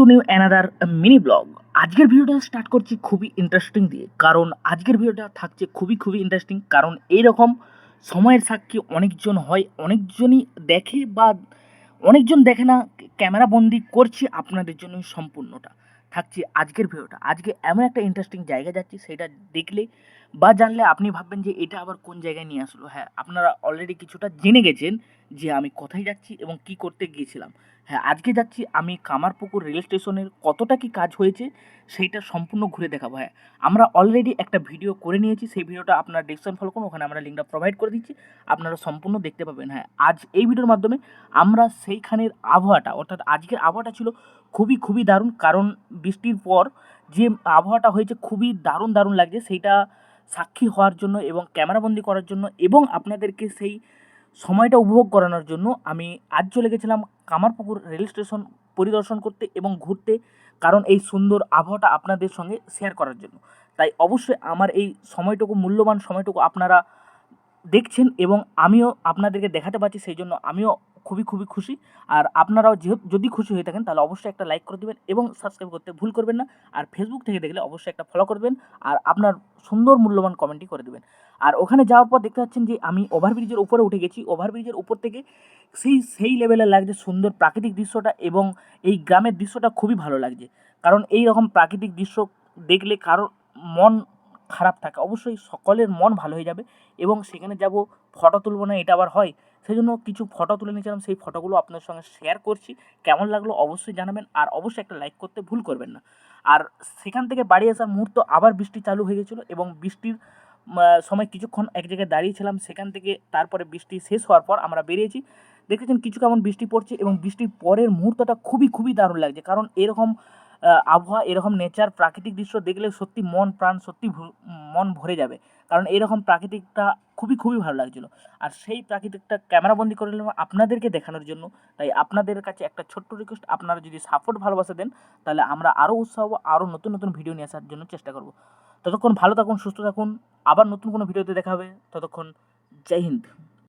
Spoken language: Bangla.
To new another mini blog আজকের ভিডিওটা স্টার্ট করছি খুবই ইন্টারেস্টিং দিয়ে, কারণ আজকের ভিডিওটা থাকছে খুবই খুবই ইন্টারেস্টিং কারণ এইরকম সময়ের সাক্ষী অনেকজন হয়, অনেকজনই দেখে বা অনেকজন দেখে না, ক্যামেরা বন্দি করছি আপনাদের জন্য সম্পূর্ণটা। থাকছে আজকের ভিডিওটা। আজকে এমন একটা ইন্টারেস্টিং জায়গা যাচ্ছি, সেটা দেখলে বা জানলে আপনি ভাববেন যে এটা আবার কোন জায়গায় নিয়ে আসলো। হ্যাঁ আপনারা অলরেডি কিছুটা জেনে গেছেন যে আমি কোথায় যাচ্ছি এবং কি করতে গিয়েছিলাম। হ্যাঁ আজকে যাচ্ছি আমি কামারপুকুর রেল স্টেশনের কতটা কি কাজ হয়েছে সেইটা সম্পূর্ণ ঘুরে দেখাবো। হ্যাঁ আমরা অলরেডি একটা ভিডিও করে নিয়েছি, সেই ভিডিওটা আপনার ডিসক্রিপশন ফলো করুন, ওখানে আমরা লিঙ্কটা প্রোভাইড করে দিচ্ছি। আপনারা সম্পূর্ণ দেখতে পাবেন। হ্যাঁ আজ এই ভিডিওর মাধ্যমে আমরা সেইখানের আবহাওয়াটা, অর্থাৎ আজকের আবহাওয়াটা ছিল খুবই খুবই দারুণ। কারণ বৃষ্টির পর যে আবহাওয়াটা হয়েছে খুবই দারুণ দারুণ লাগছে। সেইটা সাক্ষী হওয়ার জন্য এবং ক্যামেরাবন্দি করার জন্য এবং আপনাদেরকে সেই সময়টা উপভোগ করানোর জন্য আমি আজ চলে গেছিলাম কামারপুকুর রেল স্টেশন পরিদর্শন করতে এবং ঘুরতে। কারণ এই সুন্দর আবহাওয়াটা আপনাদের সঙ্গে শেয়ার করার জন্য। তাই অবশ্যই আমার এই সময়টুকু, মূল্যবান সময়টুকু আপনারা দেখছেন এবং আমিও আপনাদেরকে দেখাতে পারছি। সেই জন্য আমিও খুবই খুবই খুশি। আর আপনারাও যদি খুশি হয়ে থাকেন, তাহলে অবশ্যই একটা লাইক করে দেবেন এবং সাবস্ক্রাইব করতে ভুল করবেন না। আর ফেসবুক থেকে দেখলে অবশ্যই একটা ফলো করবেন আর আপনার সুন্দর মূল্যবান কমেন্টই করে দেবেন। আর ওখানে যাওয়ার পর দেখতে পাচ্ছেন যে আমি ওভারব্রিজের উপরে উঠে গেছি। ওভারব্রিজের উপর থেকে সেই সেই লেভেলে লাগছে সুন্দর প্রাকৃতিক দৃশ্যটা এবং এই গ্রামের দৃশ্যটা খুবই ভালো লাগছে। কারণ এই রকম প্রাকৃতিক দৃশ্য দেখলে কারোর মন খারাপ থাকে। অবশ্যই সকলের মন ভালো হয়ে যাবে এবং সেখানে যাব ফটো তুলবো না, এটা আবার হয়। সেই জন্য কিছু ফটো তুলে নিয়েছিলাম, সেই ফটোগুলো আপনার সঙ্গে শেয়ার করছি। কেমন লাগল অবশ্যই জানাবেন আর অবশ্যই একটা লাইক করতে ভুল করবেন না। আর সেখান থেকে বাড়ি আসার মুহূর্ত আবার বৃষ্টি চালু হয়ে গেছিল এবং বৃষ্টির সময় কিছুক্ষণ এক জায়গায় দাঁড়িয়েছিলাম। সেখান থেকে তারপরে বৃষ্টি শেষ হওয়ার পর আমরা বেরিয়েছি। দেখেছেন কিছু কেমন বৃষ্টি পড়ছে এবং বৃষ্টির পরের মুহূর্তটা খুবই খুবই দারুণ লাগছে। কারণ এরকম আবহাওয়া এরকম নেচার প্রাকৃতিক দৃশ্য দেখলে সত্যি মন, প্রাণ সত্যি মন ভরে যাবে। কারণ এরকম প্রাকৃতিকটা খুবই খুবই ভালো লাগছিল। আর সেই প্রাকৃতিকটা ক্যামেরাবন্দি করে নিলাম আপনাদেরকে দেখানোর জন্য। তাই আপনাদের কাছে একটা ছোট্ট রিকোয়েস্ট আপনারা যদি সাপোর্ট ভালোবাসা দেন, তাহলে আমরা আরও উৎসাহ আরও নতুন নতুন ভিডিও নিয়ে আসার জন্য চেষ্টা করব। ততক্ষণ ভালো থাকুন, সুস্থ থাকুন। আবার নতুন কোনো ভিডিওতে দেখা হবে। ততক্ষণ জয় হিন্দ।